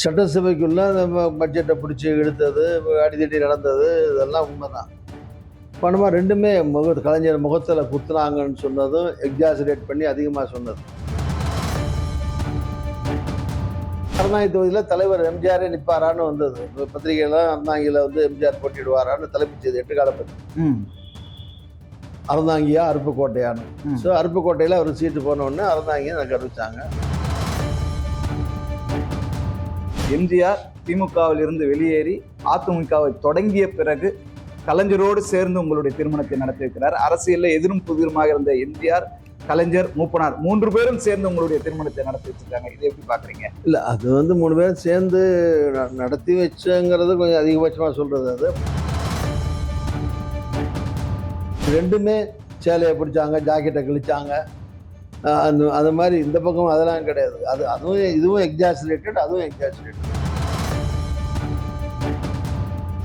சட்டசபைக்குள்ள பட்ஜெட்டை பிடிச்சி இழுத்தது அடிதடி நடந்தது இதெல்லாம் உண்மைதான். பணமாக ரெண்டுமே முக கலைஞர் முகத்தில் குத்துனாங்கன்னு சொன்னதும் எக்ஸாசரேட் பண்ணி அதிகமாக சொன்னது. அறநாய் தொகுதியில் தலைவர் எம்ஜிஆரே நிற்பாரான்னு வந்தது. இப்ப பத்திரிகையெல்லாம் அறந்தாங்கியில் வந்து எம்ஜிஆர் போட்டிடுவாரான்னு தலைப்புச் செய்தி எட்டு காலப்பத்தி அறந்தாங்கியா அருப்புக்கோட்டையான்னு. ஸோ அருப்புக்கோட்டையில் ஒரு சீட்டு போன உடனே அறந்தாங்கியை எனக்கு அறிவிச்சாங்க. எம்ஜிஆர் திமுகவில் இருந்து வெளியேறி அதிமுகவை தொடங்கிய பிறகு கலைஞரோடு சேர்ந்து உங்களுடைய திருமணத்தை நடத்தியிருக்கிறார். அரசியலில் எதிரும் புதிருமாக இருந்த எம்ஜிஆர் கலைஞர் மூப்பனார் மூன்று பேரும் சேர்ந்து உங்களுடைய திருமணத்தை நடத்தி வச்சிருக்காங்க இதை எப்படி பாக்குறீங்க இல்லை அது வந்து மூணு பேரும் சேர்ந்து நடத்தி வச்சங்கிறது கொஞ்சம் அதிகபட்சமாக சொல்கிறது அது. ரெண்டுமே சேலையை பிடிச்சாங்க ஜாக்கெட்டை கிழிச்சாங்க. அந்த அது மாதிரி இந்த பக்கம் அதெல்லாம் கிடையாது அது அதுவும் இதுவும் எக்ஸாசுரேட்டட் அதுவும் எக்ஸாசுரேட்டட்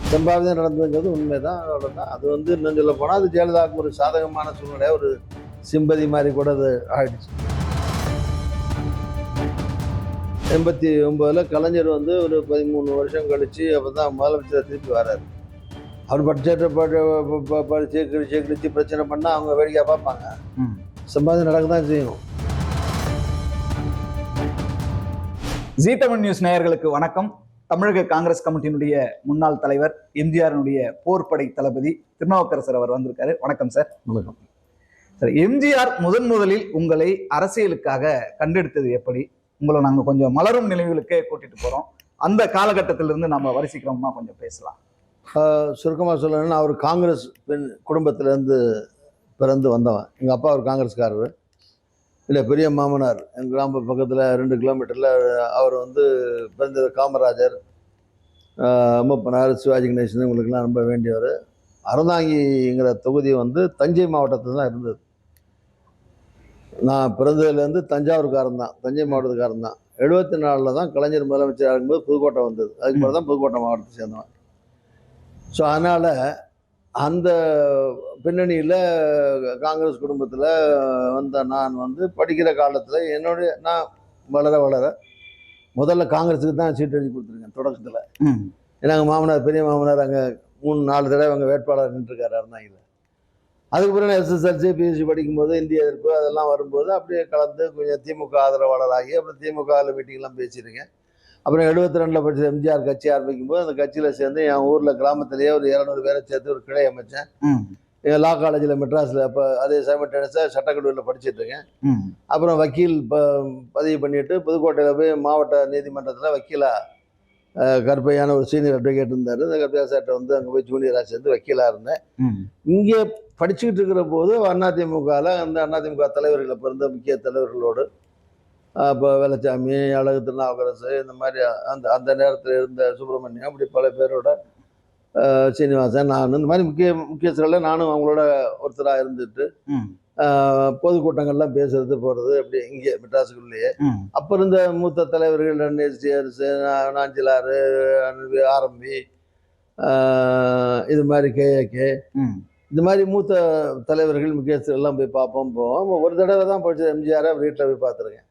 சம்பாவிதம் நடந்ததுங்கிறது உண்மைதான் அவ்வளோதான் அது வந்து இன்னும் சொல்ல போனால் அது ஜெயலலிதாவுக்கு ஒரு சாதகமான சூழ்நிலை ஒரு சிம்பதி மாதிரி கூட அது ஆயிடுச்சு எண்பத்தி ஒம்பதில் கலைஞர் வந்து ஒரு பதிமூணு வருஷம் கழிச்சு அப்போ தான் முதலமைச்சர் திருப்பி வராரு அவர் பட்ஜெட்டை படிச்சு கிழிச்சு கிழிச்சு பிரச்சனை பண்ணால் அவங்க வேடிக்கை பார்ப்பாங்க ம். சம்பாதம் நடக்க தான் செய்யும் ஜீ தமிழ் நியூஸ் நேயர்களுக்கு வணக்கம். தமிழக காங்கிரஸ் கமிட்டியினுடைய முன்னாள் தலைவர் எம்ஜிஆரினுடைய போர்ப்படை தளபதி திருநாவுக்கரசர் அவர் வந்திருக்காரு. வணக்கம் சார். வணக்கம். சார் எம்ஜிஆர் முதன் முதலில் உங்களை அரசியலுக்காக கண்டெடுத்தது எப்படி? உங்களை நாங்கள் கொஞ்சம் மலரும் நினைவுகளுக்கே கூட்டிட்டு போறோம். அந்த காலகட்டத்திலிருந்து நம்ம வரிசைக்கிறோம்னா கொஞ்சம் பேசலாம். சுருக்கமாக சொல்லணும்னா அவர் காங்கிரஸ் பெண் குடும்பத்திலேருந்து பிறந்து வந்தவன். எங்கள் அப்பா ஒரு காங்கிரஸ்காரர். இல்லை பெரிய மாமனார். எங்கள் கிராம பக்கத்தில் ரெண்டு கிலோமீட்டரில் அவர் வந்து பிறந்தது காமராஜர். ஆஹ் மூப்பனார் சிவாஜி கணேசன் இவங்களுக்கெல்லாம் ரொம்ப வேண்டியவர். அறந்தாங்கிங்கிற தொகுதி வந்து தஞ்சை மாவட்டத்தில் தான் இருந்தது. நான் பிறந்ததுலேருந்து தஞ்சாவூர்காரன் தான். தஞ்சை மாவட்டத்துக்காரன் தான். எழுபத்தி நாலில் தான் கலைஞர் முதலமைச்சர் இருக்கும்போது புதுக்கோட்டை வந்தது. அதுக்கு பிறகு தான் புதுக்கோட்டை மாவட்டத்தை சேர்ந்தவன். ஸோ அதனால் அந்த பின்னணியில் காங்கிரஸ் குடும்பத்தில் வந்த நான் வந்து படிக்கிற காலத்தில் என்னுடைய நான் வளர வளர முதல்ல காங்கிரஸுக்கு தான் சீட் எழுதி கொடுத்துருக்கேன் தொடக்கத்தில். ஏன்னா எங்கள் மாமனார் பெரிய மாமனார் அங்கே மூணு நாலு தடவை அங்கே வேட்பாளர் நின்றுருக்காரு அருணாங்கில் அதுக்கு பிறகு எஸ்எஸ்எல்சி பிஎஸ்சி படிக்கும்போது இந்திய எதிர்ப்பு அதெல்லாம் வரும்போது அப்படியே கலந்து கொஞ்சம் திமுக ஆதரவாளராகி அப்புறம் திமுகவில் மீட்டிங்லாம் பேசியிருக்கேன். அப்புறம் எழுபத்தி ரெண்டில் படிச்ச எம்ஜிஆர் கட்சி ஆரம்பிக்கும் போது அந்த கட்சியில் சேர்ந்து என் ஊரில் கிராமத்திலேயே ஒரு இரநூறு பேரை சேர்த்து ஒரு கிளை அமைச்சேன். எங்கள் லா காலேஜில் மெட்ராஸில் அப்போ அதே சைமல்டேனியஸாக சட்டக்கல்லூரியில் படிச்சிட்டு இருக்கேன். அப்புறம் வக்கீல் ப பதிவு பண்ணிட்டு புதுக்கோட்டையில் போய் மாவட்ட நீதிமன்றத்தில் வக்கீலாக கருப்பையான ஒரு சீனியர் அட்வொகேட் இருந்தார். அந்த கருப்பையா சார்ட்ட வந்து அங்கே போய் ஜூனியராக சேர்ந்து வக்கீலாக இருந்தேன். இங்கே படிச்சுக்கிட்டு இருக்கிற போது அதிமுகவில் அந்த அதிமுக தலைவர்களை பிறந்த முக்கிய தலைவர்களோடு அப்போ வேலுச்சாமி அழகு திருநாவுக்கரசு இந்த மாதிரி அந்த அந்த நேரத்தில் இருந்த சுப்பிரமணியம் அப்படி பல பேரோட சீனிவாசன் நான் இந்த மாதிரி முக்கிய முக்கியஸ்தர்களில் நானும் அவங்களோட ஒருத்தராக இருந்துட்டு பொதுக்கூட்டங்கள்லாம் பேசுறது போகிறது அப்படி இங்கே மெட்ராஸுக்குள்ளேயே. அப்போ இருந்த மூத்த தலைவர்கள் என்எஸ்டிஆர்ஸ் நாஞ்சிலாறு ஆரம்பி இது மாதிரி கேஏகே இந்த மாதிரி மூத்த தலைவர்கள் முக்கியஸ்தர்கள் எல்லாம் போய் பார்ப்போம் போவோம். ஒரு தடவை தான் படிச்சது எம்ஜிஆரை வீட்டில் போய் பார்த்துருக்கேன்.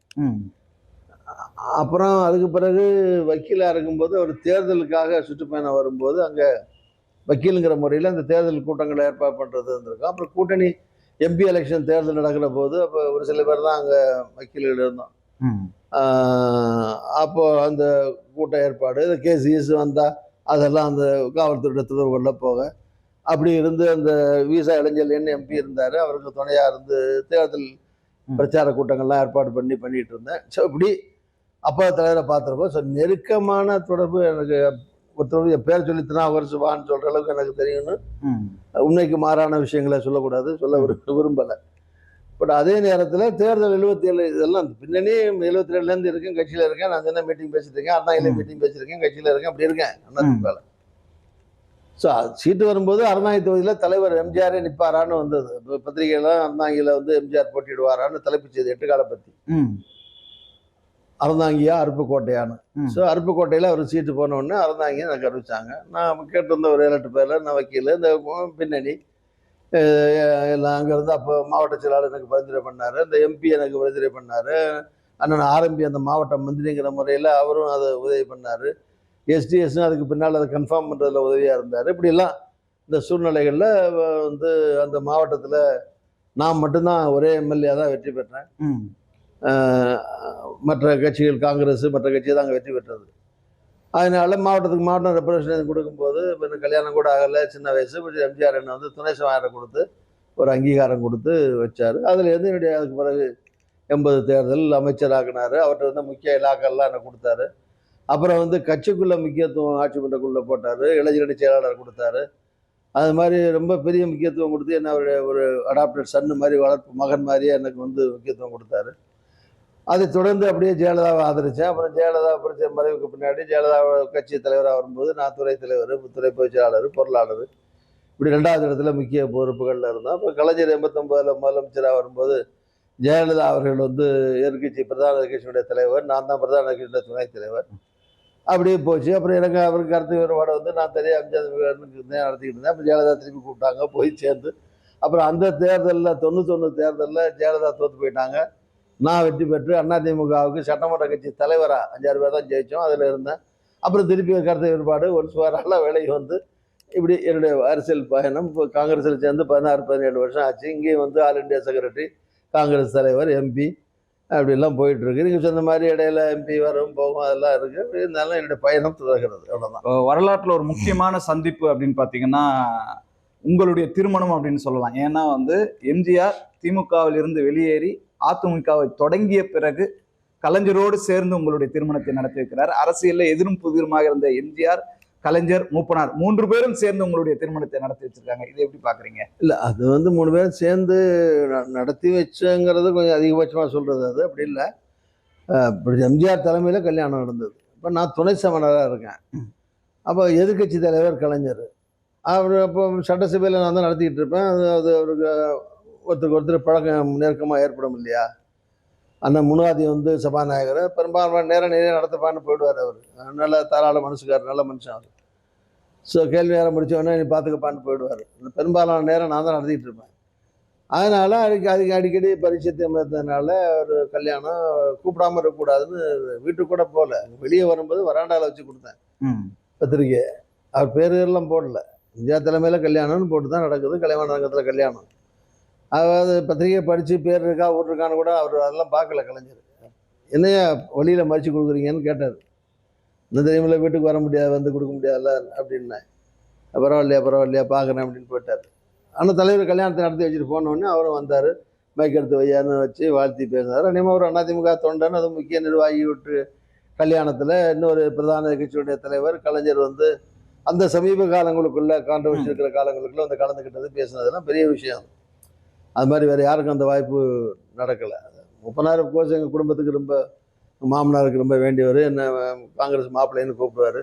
அப்புறம் அதுக்கு பிறகு வக்கீலாக இருக்கும்போது ஒரு தேர்தலுக்காக சுற்றுப்பயணம் வரும்போது அங்கே வக்கீலுங்கிற முறையில் அந்த தேர்தல் கூட்டங்களை ஏற்பாடு பண்ணுறது இருந்திருக்கும். அப்புறம் கூட்டணி எம்பி எலெக்ஷன் தேர்தல் நடக்கிற போது அப்போ ஒரு சில பேர் தான் அங்கே வக்கீல்கள் இருந்தோம். ஆஹ் அப்போ அந்த கூட்ட ஏற்பாடு இந்த கீஸ் வந்தால் அதெல்லாம் அந்த காவல்துறை தொடர்புகளில் போக. அப்படி இருந்து அந்த வீசா இளைஞர் எம்பி இருந்தார். அவருக்கு துணையாக இருந்து தேர்தல். பிரச்சார கூட்டங்கள்லாம் ஏற்பாடு பண்ணி பண்ணிட்டு இருந்தேன். ஸோ இப்படி அப்பா தலைவரை பார்த்துருப்போ ஸோ நெருக்கமான தொடர்பு எனக்கு ஒருத்தர் என் பேர் சொல்லி திருநாவுக்கரசு வான்னு சொல்கிற அளவுக்கு எனக்கு தெரியும்னு. உண்மைக்கு மாறான விஷயங்களை சொல்லக்கூடாது. சொல்ல விரு விரும்பலை. பட் அதே நேரத்தில் தேர்தல் எழுபத்தி ஏழு இதெல்லாம் பின்னணி எழுபத்தி ஏழுலேருந்து இருக்கேன் கட்சியில் இருக்கேன். நான் என்ன மீட்டிங் பேசிட்டு இருக்கேன் அண்ணா இல்லை ம். மீட்டிங் பேசியிருக்கேன் கட்சியில் இருக்கேன் அப்படி இருக்கேன். அண்ணா ஸோ சீட்டு வரும்போது அறநாய் தொகுதியில் தலைவர் எம்ஜிஆரே நிற்பாரான்னு வந்தது. இப்போ பத்திரிகையெல்லாம் அறந்தாங்கியில் வந்து எம்ஜிஆர் போட்டிடுவாரான்னு தலைப்புச் செய்தி எட்டு காலை பற்றி அறந்தாங்கியா அருப்புக்கோட்டையான்னு ஸோ அருப்புக்கோட்டையில் அவர் சீட்டு போன உடனே அறந்தாங்கி எனக்கு அறிவிச்சாங்க. நான் கேட்டிருந்த ஒரு ஏழு எட்டு பேரில் நான் வக்கீல் இந்த பின்னணி. எல்லாம் அங்கேருந்து அப்போ மாவட்ட செயலாளர் எனக்கு பரிந்துரை பண்ணார் இந்த எம்பி எனக்கு பரிந்துரை பண்ணார் அண்ணன் ஆரம்பி அந்த மாவட்ட மந்திரிங்கிற முறையில் அவரும் அதை உதவி பண்ணார். எஸ்டிஎஸ்னும் அதுக்கு பின்னால் அதை கன்ஃபார்ம் பண்ணுறதுல உதவியாக இருந்தார். இப்படிலாம் இந்த சூழ்நிலைகளில் வந்து அந்த மாவட்டத்தில் நான் மட்டும்தான் ஒரே எம்எல்ஏ தான் வெற்றி பெற்றேன். மற்ற கட்சிகள் காங்கிரஸ் மற்ற கட்சி தான் அங்கே வெற்றி பெற்றது. அதனால மாவட்டத்துக்கு மாவட்டம் ரெப்ரசன்டேஷன் கொடுக்கும்போது இப்போ எனக்கு கல்யாணம் கூட ஆகலை சின்ன வயசு. எம்ஜிஆர் என்ன வந்து துணை சமாதாரம் கொடுத்து ஒரு அங்கீகாரம் கொடுத்து வச்சார். அதுலேருந்து என்னுடைய அதுக்கு பிறகு எண்பது தேர்தல் அமைச்சராக்கினார். அவர்கிட்ட வந்து முக்கிய இலாக்கெல்லாம் எனக்கு கொடுத்தாரு. அப்புறம் வந்து கட்சிக்குள்ளே முக்கியத்துவம் ஆட்சி மன்றக்குள்ளே போட்டார் இளைஞரணி செயலாளர் கொடுத்தாரு. அது மாதிரி ரொம்ப பெரிய முக்கியத்துவம் கொடுத்து என்ன ஒரு ஒரு அடாப்டட் சன்னு மாதிரி வளர்ப்பு மகன் மாதிரியே எனக்கு வந்து முக்கியத்துவம் கொடுத்தாரு. அதை தொடர்ந்து அப்படியே ஜெயலலிதாவை ஆதரித்தேன் அப்புறம் ஜெயலலிதா பிடிச்ச மறைவுக்கு பின்னாடி ஜெயலலிதா கட்சி தலைவராக வரும்போது நான் துறை தலைவர் துறை பொதுச் பொருளாளர். இப்படி ரெண்டாவது இடத்துல முக்கிய பொறுப்புகளில் இருந்தோம். அப்புறம் கலைஞர் எண்பத்தொம்போதில் முதலமைச்சராக வரும்போது ஜெயலலிதா அவர்கள் வந்து எதிர்கட்சி பிரதான எதிர்கட்சியினுடைய தலைவர் நான் தான் பிரதான எதிர்கட்சியுடைய துணைத் தலைவர். அப்படியே போச்சு. அப்புறம் எனக்கு அவருக்கு கருத்து வேறுபாடு வந்து நான் தனியாக அம்ஜாத் இருந்தேன் நடத்திக்கிட்டு இருந்தேன். அப்புறம் ஜெயலலிதா திரும்பி கூப்பிட்டாங்க போய் சேர்ந்து. அப்புறம் அந்த தேர்தலில் தொண்ணூத்தொன்று தேர்தலில் ஜெயலலிதா தோற்று போயிட்டாங்க. நான் வெற்றி பெற்று அதிமுகவுக்கு சட்டமன்ற கட்சி தலைவராக அஞ்சாறு பேர் தான் ஜெயித்தோம் அதில் இருந்தேன். அப்புறம் திருப்பி கருத்து வேறுபாடு ஒரு சுவரால் வேலைக்கு வந்து இப்படி என்னுடைய அரசியல் பயணம். இப்போ காங்கிரஸில் சேர்ந்து பதினாறு பதினேழு வருஷம் ஆச்சு. இங்கேயும் வந்து ஆல் இண்டியா செக்ரட்டரி காங்கிரஸ் தலைவர் எம்பி அப்படிலாம் போயிட்டுருக்கு. நீங்கள் சொன்ன மாதிரி இடையில எம்பி வரும் போகும் அதெல்லாம் இருக்குது இருந்தாலும் என்னுடைய பயணம் தொடர்கிறது. அவ்வளோதான் வரலாற்றில் ஒரு முக்கியமான சந்திப்பு அப்படின்னு பார்த்தீங்கன்னா உங்களுடைய திருமணம் அப்படின்னு சொல்லலாம். ஏன்னா வந்து எம்ஜிஆர் திமுகவில் இருந்து வெளியேறி அதிமுகவை தொடங்கிய பிறகு கலைஞரோடு சேர்ந்து உங்களுடைய திருமணத்தை நடத்தி வைக்கிறார். அரசியலில் எதிரும் புதிருமாக இருந்த எம்ஜிஆர் கலைஞர் மூப்பனார். மூன்று பேரும் சேர்ந்து உங்களுடைய திருமணத்தை நடத்தி வச்சிருக்காங்க. இதை எப்படி பாக்குறீங்க இல்லை அது வந்து மூணு பேரும் சேர்ந்து ந- நடத்தி வச்சங்கிறது கொஞ்சம் அதிகபட்சமாக சொல்கிறது அது. அப்படி இல்லை. எம்ஜிஆர் தலைமையில் கல்யாணம் நடந்தது. இப்போ நான் துணை சமணராக இருக்கேன். அப்போ எதிர்க்கட்சி தலைவர் கலைஞர். அவர் அப்போ சட்டசபையில் நான் தான் நடத்திக்கிட்டு இருப்பேன். அது அது அவருக்கு ஒருத்தருக்கு ஒருத்தர் பழக்கம் நெருக்கமாக ஏற்படும் இல்லையா? அண்ணன் முனாதி வந்து சபாநாயகர். பெரும்பாலான நேரம் நிறைய நடத்தப்பான்னு போயிடுவார் அவர். நல்ல தாராள மனசுக்கார் நல்ல மனுஷன் அவர். ஸோ கேள்வி நேரம் முடிச்சோடனே நீ பார்த்துக்கப்பான்னு போயிடுவார். பெரும்பாலான நேரம் நான் தான் நடத்திட்டு இருப்பேன். அதனால் அதுக்கு அதுக்கு அடிக்கடி பரிச்சயத்தை இருந்ததுனால ஒரு கல்யாணம் கூப்பிடாம இருக்கக்கூடாதுன்னு வீட்டுக்கு கூட போகல. வெளியே வரும்போது வராண்டாவில் வச்சு கொடுத்தேன். பத்திரிக்கை அவர் பேர் எல்லாம் போடல. இந்தியா தலைமையில் கல்யாணம்னு போட்டு தான் நடக்குது. கல்யாண ரங்கத்தில் கல்யாணம். அதாவது பத்திரிக்கை படித்து பேர் இருக்கா ஊர் இருக்கான்னு கூட அவர் அதெல்லாம் பார்க்கல கலைஞர். என்னையா வழியில் மறித்து கொடுக்குறீங்கன்னு கேட்டார். இந்த தெரியுமில்ல வீட்டுக்கு வர முடியாது வந்து கொடுக்க முடியாதுல்ல அப்படின்னேன் பரவாயில்லையா பரவாயில்லையா பார்க்குறேன் அப்படின்னு போயிட்டார். ஆனால் தலைவர் கல்யாணத்தை நடத்தி வச்சுட்டு போனோடனே அவரும் வந்தார். மைக் எடுத்து வையான்னு வச்சு வாழ்த்தி பேசினார். அனிமா ஒரு அதிமுக தொண்டன் அது முக்கிய நிர்வாகி விட்டு கல்யாணத்தில் இன்னொரு பிரதான கட்சியுடைய தலைவர் கலைஞர் வந்து அந்த சமீப காலங்களுக்குள்ள கான்ட்ரவர்சி இருக்கிற காலங்களுக்குள்ள வந்து கலந்துக்கிட்டது பேசினதெல்லாம் பெரிய விஷயம். அது மாதிரி வேறு யாருக்கும் அந்த வாய்ப்பு நடக்கலை. முப்பனாயிரம் கோர்ஸ் எங்கள் குடும்பத்துக்கு ரொம்ப மாமனாருக்கு ரொம்ப வேண்டியவர். என்ன காங்கிரஸ் மாப்பிள்ளைன்னு கூப்பிடுவார்.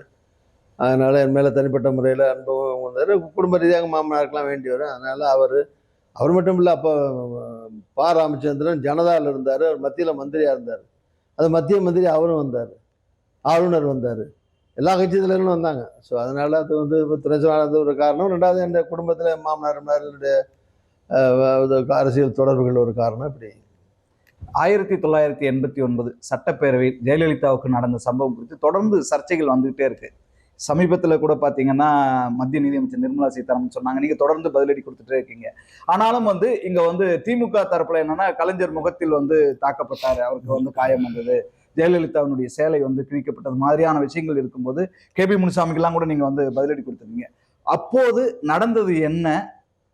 அதனால் என் மேலே தனிப்பட்ட முறையில் அனுபவம் வந்தார் குடும்ப ரீதியாக மாமனாருக்கெலாம் வேண்டியவர். அதனால் அவர் அவர் மட்டும் இல்லை அப்போ பா ராமச்சந்திரன் ஜனதாவில் இருந்தார். அவர் மத்தியில் மந்திரியாக இருந்தார். அது மத்திய மந்திரி அவரும் வந்தார். ஆளுநர் வந்தார். எல்லா கட்சி தலைவர்களும் வந்தாங்க. ஸோ அதனால் அது வந்து இப்போ திரைச்சலானது ஒரு காரணம். ரெண்டாவது என் குடும்பத்தில் மாமனார் மாமனாருடைய அரசியல் தொடர்புகள் ஒரு காரணம். இப்படி ஆயிரத்தி தொள்ளாயிரத்தி எண்பத்தி ஒன்பது சட்டப்பேரவையில் ஜெயலலிதாவுக்கு நடந்த சம்பவம் குறித்து தொடர்ந்து சர்ச்சைகள் வந்துகிட்டே இருக்கு. சமீபத்தில் கூட பார்த்தீங்கன்னா மத்திய நிதியமைச்சர் நிர்மலா சீதாராமன் சொன்னாங்க நீங்கள் தொடர்ந்து பதிலடி கொடுத்துட்டே இருக்கீங்க. ஆனாலும் வந்து இங்கே வந்து திமுக தரப்பில் என்னென்னா கலைஞர் முகத்தில் வந்து தாக்கப்பட்டார் அவருக்கு வந்து காயம் வந்தது. ஜெயலலிதாவினுடைய சேலை வந்து கிழிக்கப்பட்டது மாதிரியான விஷயங்கள் இருக்கும்போது கே பி முனுசாமிக்கெல்லாம் கூட நீங்கள் வந்து பதிலடி கொடுத்துருங்க அப்போது நடந்தது என்ன?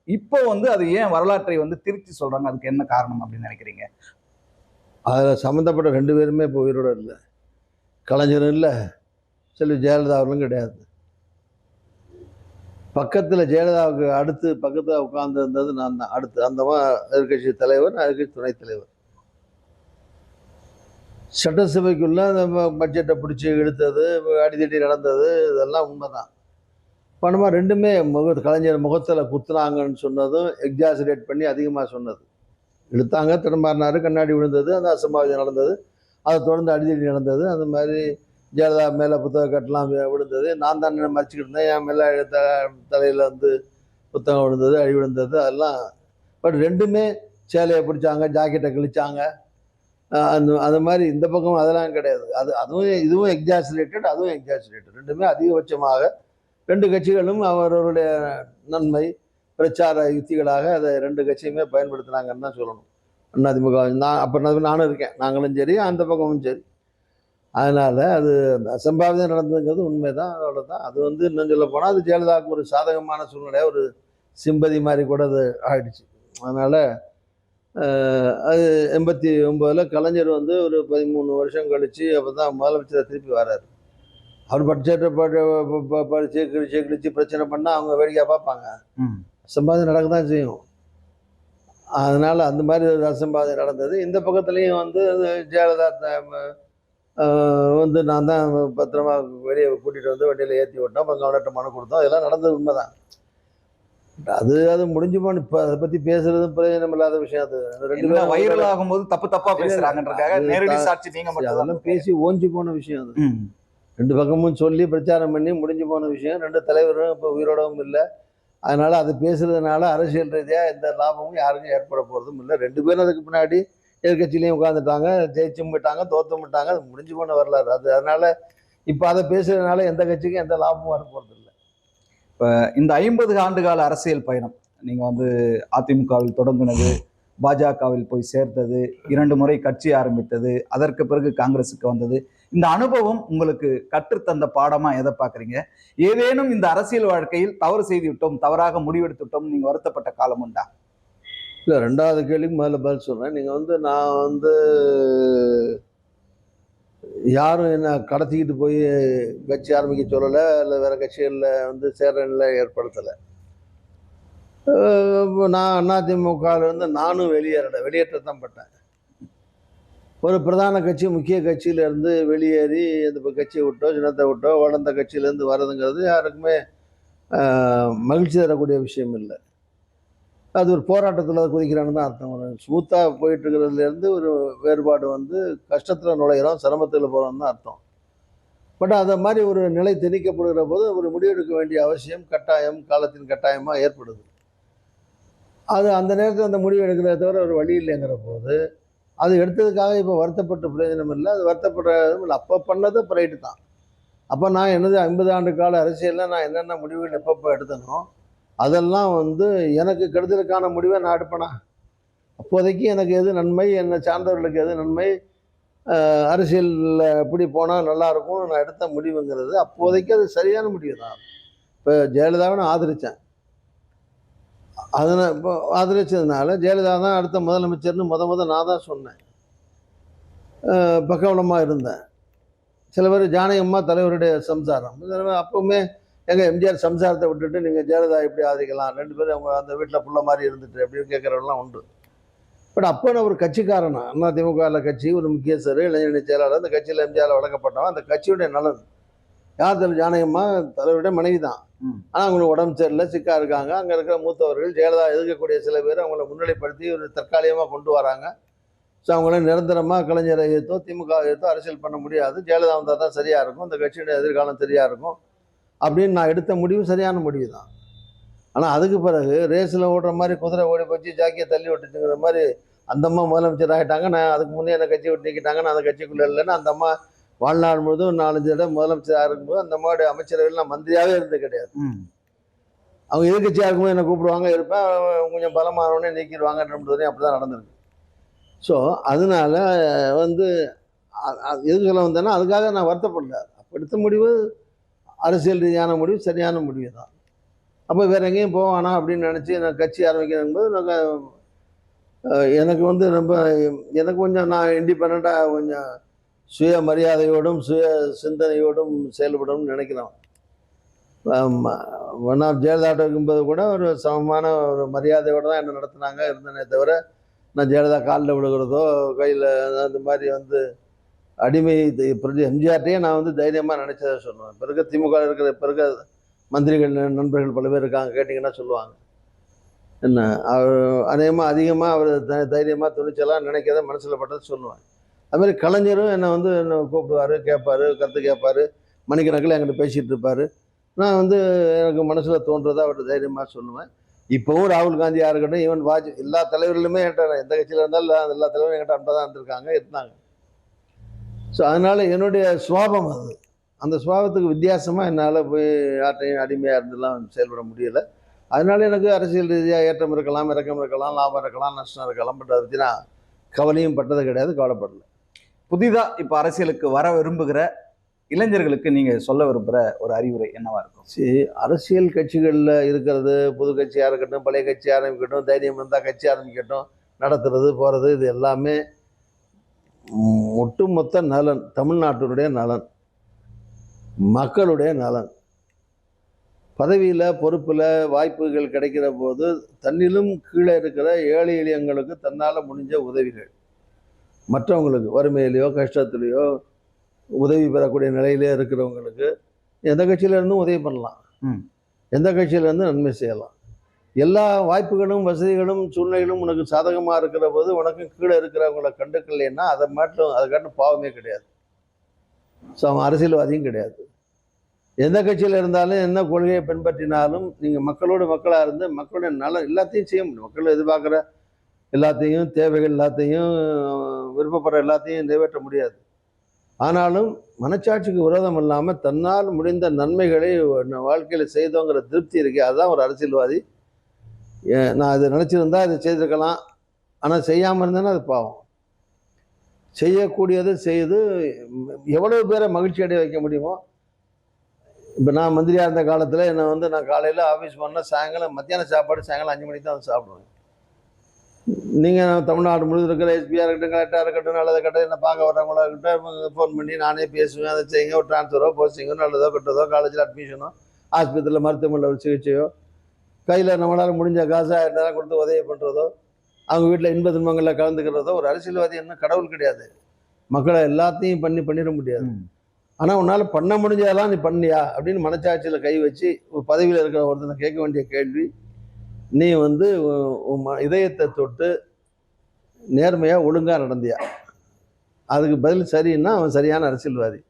இப்போ வந்து அது ஏன் வரலாற்றை வந்து திருச்சி சொல்கிறாங்க அதுக்கு என்ன காரணம் அப்படின்னு நினைக்கிறீங்க? அதில் சம்மந்தப்பட்ட ரெண்டு பேருமே இப்போ உயிரோடு இல்லை. கலைஞரும் இல்லை செல்வி ஜெயலலிதா அவர்களும் கிடையாது. பக்கத்தில் ஜெயலலிதாவுக்கு அடுத்து பக்கத்தில் உட்கார்ந்து இருந்தது நான் தான். அடுத்து அந்த எதிர்கட்சி தலைவர் நான் எதிர்கட்சி துணைத் தலைவர். சட்டசபைக்குள்ளே அந்த பட்ஜெட்டை பிடிச்சி இழுத்தது அடித்தடி நடந்தது இதெல்லாம் உண்மைதான். பணமாக ரெண்டுமே முக கலைஞர் முகத்தில் குத்துனாங்கன்னு சொன்னதும் எக்ஸாசரேட் பண்ணி அதிகமாக சொன்னது. இழுத்தாங்க திரும்பினார் கண்ணாடி விழுந்தது அந்த அசம்பாவிதம் நடந்தது அதை தொடர்ந்து அடிதடி நடந்தது அந்த மாதிரி ஜெயலலிதா மேலே புத்தக கட்டெலாம் வி- விழுந்தது. நான் தான் மறைச்சிக்கிட்டு இருந்தேன் என் மேலே தலையில் வந்து புத்தகம் விழுந்தது அழி விழுந்தது அதெல்லாம். பட் ரெண்டுமே சேலையை பிடிச்சாங்க ஜாக்கெட்டை கிழிச்சாங்க. அந்த அது மாதிரி இந்த பக்கம் அதெல்லாம் கிடையாது. அது அதுவும் இதுவும் எக்ஸாசுரேட்டட் அதுவும் எக்ஸாசுரேட்டட் ரெண்டுமே அதிகபட்சமாக ரெண்டு கட்சிகளும் அவர்களுடைய நன்மை பிரச்சார யுக்திகளாக அதை ரெண்டு கட்சியுமே பயன்படுத்தினாங்கன்னு தான் சொல்லணும். அதிமுக நான் அப்போ நானும் இருக்கேன். நாங்களும் சரி அந்த பக்கமும் சரி. அதனால் அது அசம்பாவிதம் நடந்ததுங்கிறது உண்மைதான் அவ்வளோதான் அது வந்து இன்னும் சொல்ல போனால் அது ஜெயலலிதாவுக்கு ஒரு சாதகமான சூழ்நிலையாக ஒரு சிம்பதி மாதிரி கூட அது ஆயிடுச்சு. அதனால் அது எண்பத்தி ஒம்போதில் கலைஞர் வந்து ஒரு பதிமூணு வருஷம் கழித்து அப்போ தான் முதலமைச்சரை திருப்பி வராரு அவர் பட்ஜெட்டை கிழிச்சு பிரச்சனை பண்ணால் அவங்க வேடிக்கை பார்ப்பாங்க. ம். அசம்பாவிதம் நடக்க தான் செய்யும். அதனால் அந்த மாதிரி ஒரு அசம்பாவிதம் நடந்தது. இந்த பக்கத்துலேயும் வந்து ஜெயலலிதா வந்து நான் தான் பத்திரமா வெளியே கூட்டிகிட்டு வந்து வண்டியில் ஏற்றி விட்டோம் அப்புறம் கவர்னர்கிட்ட மனு கொடுத்தோம். இதெல்லாம் நடந்தது உண்மைதான். அது அது முடிஞ்சு போன இப்போ அதை பற்றி பேசுறதும் பிரயோஜனம் இல்லாத விஷயம் அது. ரெண்டு பேரும் வைரல் ஆகும்போது தப்பு தப்பா பேசுறாங்கன்றக்காக அது நேரடி தான் சாட்சி நீங்க மட்டும் அதெல்லாம் பேசி ஓஞ்சி போன விஷயம் அது. ரெண்டு பக்கமும் சொல்லி பிரச்சாரம் பண்ணி முடிஞ்சு போன விஷயம். ரெண்டு தலைவரும் இப்போ உயிரோடவும் இல்லை. அதனால் அது பேசுகிறதுனால அரசியல் ரீதியாக எந்த லாபமும் யாருக்கும் ஏற்பட போகிறதும் இல்லை. ரெண்டு பேரும் அதுக்கு பின்னாடி எதிர்கட்சியிலையும் உட்காந்துட்டாங்க ஜெயிச்சும் விட்டாங்க தோத்தும் விட்டாங்க அது முடிஞ்சு போன வரலாறு. அது அதனால் இப்போ அதை பேசுகிறதுனால எந்த கட்சிக்கும் எந்த லாபமும் வர போகிறது இல்லை இந்த ஐம்பது ஆண்டு கால அரசியல் பயணம் நீங்கள் வந்து அதிமுகவில் தொடங்கினது பாஜகவில் போய் சேர்த்தது இரண்டு முறை கட்சி ஆரம்பித்தது அதற்கு பிறகு காங்கிரஸுக்கு வந்தது இந்த அனுபவம் உங்களுக்கு கற்றுத்தந்த பாடமா எதை பாக்குறீங்க ஏதேனும் இந்த அரசியல் வாழ்க்கையில் தவறு செய்து விட்டோம் தவறாக முடிவெடுத்து விட்டோம் நீங்க வருத்தப்பட்ட காலம் உண்டா? இல்லை ரெண்டாவது கேள்விக்கு முதல்ல பதில் சொல்கிறேன் நீங்கள் வந்து நான் வந்து யாரும் என்ன கடத்திக்கிட்டு போய் கட்சி ஆரம்பிக்க சொல்லலை இல்லை வேறு கட்சிகளில் வந்து சேர்றனில் ஏற்படுத்தலை. நான் அதிமுகவில் வந்து நானும் வெளியேறலை வெளியேற்றத்தான் பட்டேன். ஒரு பிரதான கட்சி முக்கிய கட்சியிலேருந்து வெளியேறி அந்த இப்போ கட்சியை விட்டோ சின்னத்தை விட்டோ வளர்ந்த கட்சியிலேருந்து வர்றதுங்கிறது யாருக்குமே மகிழ்ச்சி தரக்கூடிய விஷயம் இல்லை. அது ஒரு போராட்டத்தில் குதிக்கிறான்னு தான் அர்த்தம். ஒரு ஸ்மூத்தாக போயிட்டுருக்கிறதுலேருந்து ஒரு வேறுபாடு வந்து கஷ்டத்தில் நுழையிறோம் சிரமத்தில் போகிறோம் தான் அர்த்தம். பட் அதை மாதிரி ஒரு நிலை திணிக்கப்படுகிற போது ஒரு முடிவெடுக்க வேண்டிய அவசியம் கட்டாயம் காலத்தின் கட்டாயமாக ஏற்படுது. அது அந்த நேரத்தில் அந்த முடிவு எடுக்கிறத தவிர ஒரு வழி இல்லைங்கிற போது அது எடுத்ததுக்காக இப்போ வருத்தப்பட்ட பிரயோஜனம் இல்லை. அது வருத்தப்படுறதும் இல்லை. அப்போ பண்ணது இப்போ ரைட்டு தான். அப்போ நான் என்னது ஐம்பது ஆண்டு கால அரசியலில் நான் என்னென்ன முடிவுகள் எப்பப்போ எடுத்தனோ அதெல்லாம் வந்து எனக்கு கெடுதலுக்கான முடிவை நான் எடுப்பேனா? அப்போதைக்கு எனக்கு எது நன்மை? என்னை சார்ந்தவர்களுக்கு எது நன்மை? அரசியலில் எப்படி போனால் நல்லாயிருக்கும்னு நான் எடுத்த முடிவுங்கிறது அப்போதைக்கு அது சரியான முடிவு தான் இப்போ ஜெயலலிதாவை நான் ஆதரித்தேன் அதனால் இப்போ ஆதரித்ததுனால ஜெயலலிதா தான் அடுத்த முதலமைச்சர்னு முத முத நான் தான் சொன்னேன். பக்கவலமாக இருந்தேன். சில பேர் ஜானகம்மா தலைவருடைய சம்சாரம். சில பேர் அப்போவுமே எங்கள் எம்ஜிஆர் சம்சாரத்தை விட்டுட்டு நீங்கள் ஜெயலலிதா எப்படி ஆதரிக்கலாம் ரெண்டு பேரும் அவங்க அந்த வீட்டில் புள்ள மாதிரி இருந்துட்டு அப்படின்னு கேட்குறவங்களாம் உண்டு. பட் அப்போ நான் ஒரு கட்சிக்காரனா அண்ணா திமுகவில் கட்சி ஒரு முக்கியஸ்தர் இளைஞரணி செயலாளர் அந்த கட்சியில் எம்ஜிஆரில் வழங்கப்பட்டவன் அந்த கட்சியுடைய நலன். யார் தலைவர் ஜானகம்மா தலைவருடைய மனைவி தான். ஆனால் அவங்களுக்கு உடம்பு சரியில்லை சிக்கா இருக்காங்க. அங்கே இருக்கிற மூத்தவர்கள் ஜெயலலிதா எதிர்க்கக்கூடிய சில பேர் அவங்கள முன்னிலைப்படுத்தி ஒரு தற்காலிகமாக கொண்டு வராங்க. ஸோ அவங்கள நிரந்தரமாக கலைஞரை எதிர்த்தோ திமுக எதிர்த்தோ அரசியல் பண்ண முடியாது. ஜெயலலிதா வந்தால் தான் சரியாக இருக்கும். இந்த கட்சியுடைய எதிர்காலம் சரியாக இருக்கும். அப்படின்னு நான் எடுத்த முடிவு சரியான முடிவு தான். ஆனால் அதுக்கு பிறகு ரேஸில் ஓடுற மாதிரி குதிரை ஓடி போச்சு ஜாக்கியை தள்ளி விட்டுச்சுங்கிற மாதிரி அந்த அம்மா முதலமைச்சர் ஆகிட்டாங்க நான் அதுக்கு முன்னே என்னை கட்சி விட்டு நீக்கிட்டாங்க நான் அந்த கட்சிக்குள்ளே இல்லைன்னு அந்த அம்மா வாழ்நாள் முழுதும் நாலஞ்சு தடவை முதலமைச்சராக இருக்கும்போது அந்த அம்மாவுடைய அமைச்சரவையில் நான் மந்திரியாகவே இருந்தது கிடையாது. அவங்க எதிர்கட்சியாக இருக்கும்போது என்னை கூப்பிடுவாங்க? இருப்பேன். கொஞ்சம் பலமானவொடனே நீக்கிடுவாங்கன்றது அப்படி தான் நடந்திருக்கு. ஸோ அதனால வந்து எதுக்கு சொல்ல வந்தேன்னா அதுக்காக நான் வருத்தப்படல. அப்போ எடுத்த முடிவு அரசியல் ரீதியான முடிவு சரியான முடிவு தான். அப்போ வேற எங்கேயும் போவானா அப்படின்னு நினச்சி நான் கட்சி ஆரம்பிக்கிறேன் போது நான் அஹ், எனக்கு வந்து ரொம்ப எனக்கு கொஞ்சம் நான் இண்டிபெண்ட்டாக கொஞ்சம் சுய மரியாதையோடும் சுய சிந்தனையோடும் செயல்படணும்னு நினைக்கிறேன் நான் ஜெயலலிதாட்ட இருக்கும்போது கூட ஒரு சமமான ஒரு மரியாதையோடு தான் என்ன நடத்தினாங்க இருந்தனே தவிர நான் ஜெயலலிதா காலில் விழுகிறதோ கையில் அந்த மாதிரி வந்து அடிமை பிரதி எம்ஜிஆர்டையே நான் வந்து தைரியமாக நினச்சதை சொல்லுவேன். பிறகு திமுக இருக்கிற பிறகு மந்திரிகள் நண்பர்கள் பல பேர் இருக்காங்க கேட்டிங்கன்னா சொல்லுவாங்க. என்ன அவர் அநேகமாக அதிகமாக அவர் த தைரியமாக துணிச்சலாக நினைக்கிறத மனசில் பட்டதை சொல்லுவேன். அதுமாதிரி கலைஞரும் என்னை வந்து என்னை கூப்பிடுவார் கேட்பார் கற்று கேட்பார் மணிக்கணக்கில் என்கிட்ட பேசிகிட்டு இருப்பார். நான் வந்து எனக்கு மனசில் தோன்றதை அவர்கிட்ட தைரியமாக சொல்லுவேன். இப்போவும் ராகுல் காந்தியாக இருக்கட்டும் ஈவன் வாஜ் எல்லா தலைவர்களுமே என்கிட்ட எந்த கட்சியில் இருந்தாலும் எல்லா- எல்லா தலைவரும் என்கிட்ட அன்பாக தான் இருந்திருக்காங்க இருந்தாங்க. ஸோ அதனால் என்னுடைய சுவாபம் அது. அந்த சுவாபத்துக்கு வித்தியாசமாக என்னால் போய் யார்ட்டையும் அடிமையாக இருந்தெல்லாம் செயல்பட முடியலை. அதனால எனக்கு அரசியல் ரீதியாக ஏற்றம் இருக்கலாம் இறக்கம் இருக்கலாம் லாபம் இருக்கலாம் நஷ்டம் இருக்கலாம் பட் அதை பற்றி நான் கவலையும் பட்டது கிடையாது கவலைப்படலை. புதிதாக இப்போ அரசியலுக்கு வர விரும்புகிற இளைஞர்களுக்கு நீங்கள் சொல்ல விரும்புகிற ஒரு அறிவுரை என்னவா இருக்கும்? சரி அரசியல் கட்சிகளில் இருக்கிறது புது கட்சியாக இருக்கட்டும் பழைய கட்சி ஆரம்பிக்கட்டும் தைரியம் இருந்தால் கட்சி ஆரம்பிக்கட்டும் நடத்துறது போகிறது இது எல்லாமே ஒட்டுமொத்த நலன் தமிழ்நாட்டினுடைய நலன் மக்களுடைய நலன். பதவியில் பொறுப்பில் வாய்ப்புகள் கிடைக்கிற போது தன்னிலும் கீழே இருக்கிற ஏழை எளியங்களுக்கு தன்னால் முடிஞ்ச உதவிகள். மற்றவங்களுக்கு வறுமையிலையோ கஷ்டத்துலேயோ உதவி பெறக்கூடிய நிலையிலே இருக்கிறவங்களுக்கு எந்த கட்சியில இருந்தும் உதவி பண்ணலாம். ம். எந்த கட்சியில இருந்து நன்மை செய்யலாம். எல்லா வாய்ப்புகளும் வசதிகளும் சூழ்நிலைகளும் உனக்கு சாதகமாக இருக்கிற போது உனக்கு கீழே இருக்கிறவங்கள கண்டுக்கலைன்னா அதை மட்டும் அதை காட்டும் பாவமே கிடையாது. ஸோ அவன் அரசியல்வாதியும் கிடையாது. எந்த கட்சியில் இருந்தாலும் என்ன கொள்கையை பின்பற்றினாலும் நீங்கள் மக்களோடு மக்களாக இருந்து மக்களுடைய நலன் எல்லாத்தையும் செய்ய முடியும். மக்கள் எதிர்பார்க்குற எல்லாத்தையும் தேவைகள் எல்லாத்தையும் விருப்பப்படுற எல்லாத்தையும் நிறைவேற்ற முடியாது. ஆனாலும் மனச்சாட்சிக்கு விரோதம் இல்லாமல் தன்னால் முடிந்த நன்மைகளை வாழ்க்கையில் செய்தோங்கிற திருப்தி இருக்கே அதுதான் ஒரு அரசியல்வாதி. ஏன் நான் இதை நினச்சிருந்தா இதை செய்திருக்கலாம். ஆனால் செய்யாமல் இருந்தேன்னா அது பாவம். செய்யக்கூடியதை செய்து எவ்வளவு பேரை மகிழ்ச்சி அடைய வைக்க முடியுமோ? இப்போ நான் மந்திரியாக இருந்த காலத்தில் என்னை வந்து நான் காலையில் ஆஃபீஸ் பண்ணால் சாயங்காலம் மத்தியான சாப்பாடு சாயங்காலம் அஞ்சு மணிக்கு தான் சாப்பிடுவேன். நீங்கள் தமிழ்நாடு முழுவதும் இருக்கிற எஸ்பியாக இருக்கட்டும் கலெக்டாக இருக்கட்டும் நல்லதை கட்டும் என்ன பார்க்க வரவங்களா இருக்கட்டும் ஃபோன் பண்ணி நானே பேசுவேன் அதை செய்யுங்க. ஒரு ட்ரான்ஸ்ஃபரோ போஸ்டிங்கோ நல்லதோ கெட்டதோ காலேஜில் அட்மிஷனோ ஆஸ்பத்திரியில் மருத்துவமனையில் ஒரு சிகிச்சையோ கையில் நம்மளால் முடிஞ்ச காசு ஆயிரம் கொடுத்து உதவி பண்ணுறதோ அவங்க வீட்டில் இன்ப துன்பங்களில் கலந்துக்கிறதோ ஒரு அரசியல்வாதி என்ன கடவுள் கிடையாது. மக்களை எல்லாத்தையும் பண்ணி பண்ணிட முடியாது. ஆனால் உன்னால் பண்ண முடிஞ்சதெல்லாம் நீ பண்ணியா அப்படின்னு மனச்சாட்சியில் கை வச்சு ஒரு பதவியில் இருக்கிற ஒருத்தனை கேட்க வேண்டிய கேள்வி நீ வந்து இதயத்தை தொட்டு நேர்மையாக ஒழுங்காக நடந்தியா? அதுக்கு பதில் சரின்னா அவன் சரியான அரசியல்வாதி.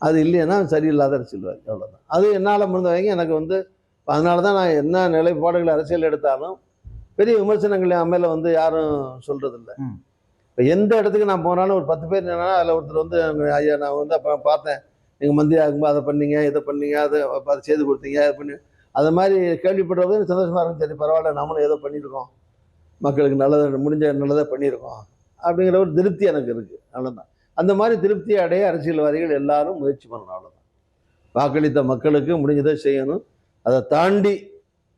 அது இல்லைன்னா அவன் சரியில்லாத அரசியல்வாதி. அவ்வளோதான் அது என்னால் முடிந்த வரைக்கும் எனக்கு வந்து அதனால தான் நான் என்ன நிலைப்பாடுகள் அரசியல் எடுத்தாலும் பெரிய விமர்சனங்கள் என் மேலே வந்து யாரும் சொல்கிறதில்ல. இப்போ எந்த இடத்துக்கு நான் போனாலும் ஒரு பத்து பேர் என்னன்னா அதில் ஒருத்தர் வந்து ஐயா நான் வந்து அப்போ பார்த்தேன். நீங்கள் மந்திரி ஆகும்போது அதை பண்ணீங்க இதை பண்ணீங்க அதை அதை செய்து கொடுத்தீங்க அதை பண்ணி அது மாதிரி கேள்விப்படுறது எனக்கு சந்தோஷமாக இருக்கும் சரி பரவாயில்ல நம்மளும் ஏதோ பண்ணியிருக்கோம். மக்களுக்கு நல்லது முடிஞ்ச நல்லதாக பண்ணியிருக்கோம். அப்படிங்கிற ஒரு திருப்தி எனக்கு இருக்குது அவ்வளோதான் அந்த மாதிரி திருப்தி அடைய அரசியல்வாதிகள் எல்லாரும் முயற்சி பண்ணணும். அவ்வளோதான் வாக்களித்த மக்களுக்கு முடிஞ்சதை செய்யணும். அதை தாண்டி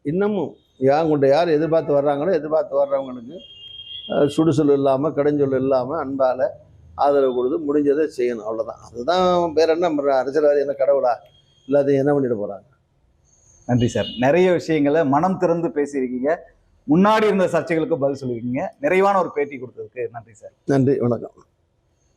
இன்னமும் யாங்கிட்ட யார் எதிர்பார்த்து வர்றாங்களோ எதிர்பார்த்து வர்றவங்களுக்கு சுடுசொல் இல்லாமல் கடைஞ்சொல் இல்லாமல் அன்பால் ஆதரவு கொடுத்து முடிஞ்சதை செய்யணும். அவ்வளோதான் அதுதான் வேற என்ன பண்ற? அரசியல்வாதி என்ன கடவுளா? இல்லாத என்ன பண்ணிட்டு போகிறாங்க நன்றி சார். நிறைய விஷயங்களை மனம் திறந்து பேசியிருக்கீங்க. முன்னாடி இருந்த சர்ச்சைகளுக்கு பதில் சொல்லியிருக்கீங்க. நிறைவான ஒரு பேட்டி கொடுத்ததுக்கு நன்றி சார். நன்றி வணக்கம்.